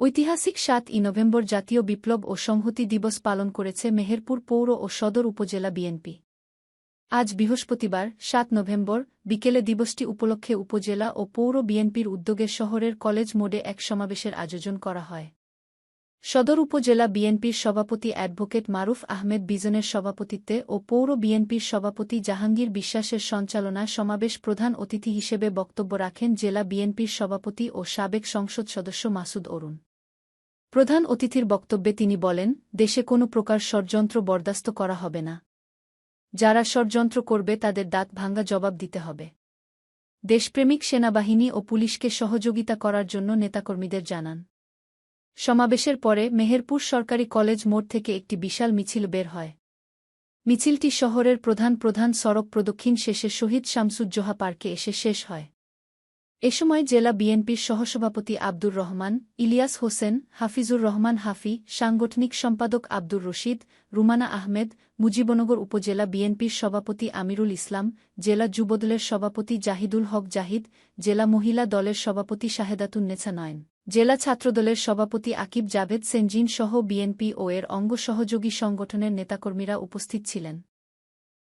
ঐতিহাসিক সাত ই নভেম্বর জাতীয় বিপ্লব ও সংহতি দিবস পালন করেছে মেহেরপুর পৌর ও সদর উপজেলা বিএনপি। আজ বৃহস্পতিবার, সাত নভেম্বর, বিকেলে দিবসটি উপলক্ষে উপজেলা ও পৌর বিএনপির উদ্যোগে শহরের কলেজ মোডে এক সমাবেশের আয়োজন করা হয়। সদর উপজেলা বিএনপির সভাপতি অ্যাডভোকেট মারুফ আহমেদ বিজনের সভাপতিত্বে ও পৌর বিএনপির সভাপতি জাহাঙ্গীর বিশ্বাসের সঞ্চালনায় সমাবেশ প্রধান অতিথি হিসেবে বক্তব্য রাখেন জেলা বিএনপির সভাপতি ও সাবেক সংসদ সদস্য মাসুদ অরুণ। প্রধান অতিথির বক্তব্যে তিনি বলেন, দেশে কোনো প্রকার ষড়যন্ত্র বরদাস্ত করা হবে না। যারা ষড়যন্ত্র করবে তাদের দাঁত ভাঙ্গা জবাব দিতে হবে। দেশপ্রেমিক সেনাবাহিনী ও পুলিশকে সহযোগিতা করার জন্য নেতাকর্মীদের জানান। সমাবেশের পরে মেহেরপুর সরকারি কলেজ মোড় থেকে একটি বিশাল মিছিল বের হয়। মিছিলটি শহরের প্রধান প্রধান সড়ক প্রদক্ষিণ শেষে শহীদ শামসুজ্জোহা পার্কে এসে শেষ হয়। এ সময় জেলা বিএনপির সহসভাপতি আব্দুর রহমান, ইলিয়াস হোসেন, হাফিজুর রহমান হাফি, সাংগঠনিক সম্পাদক আব্দুর রশিদ, রুমানা আহমেদ, মুজিবনগর উপজেলা বিএনপির সভাপতি আমিরুল ইসলাম, জেলা যুবদলের সভাপতি জাহিদুল হক জাহিদ, জেলা মহিলা দলের সভাপতি শাহেদাতুন্নেছা নয়ন জেলা ছাত্রদলের সভাপতি আকিব জাভেদ সেনজিন সহ বিএনপি ও এর অঙ্গ সহযোগী সংগঠনের নেতাকর্মীরা উপস্থিত ছিলেন।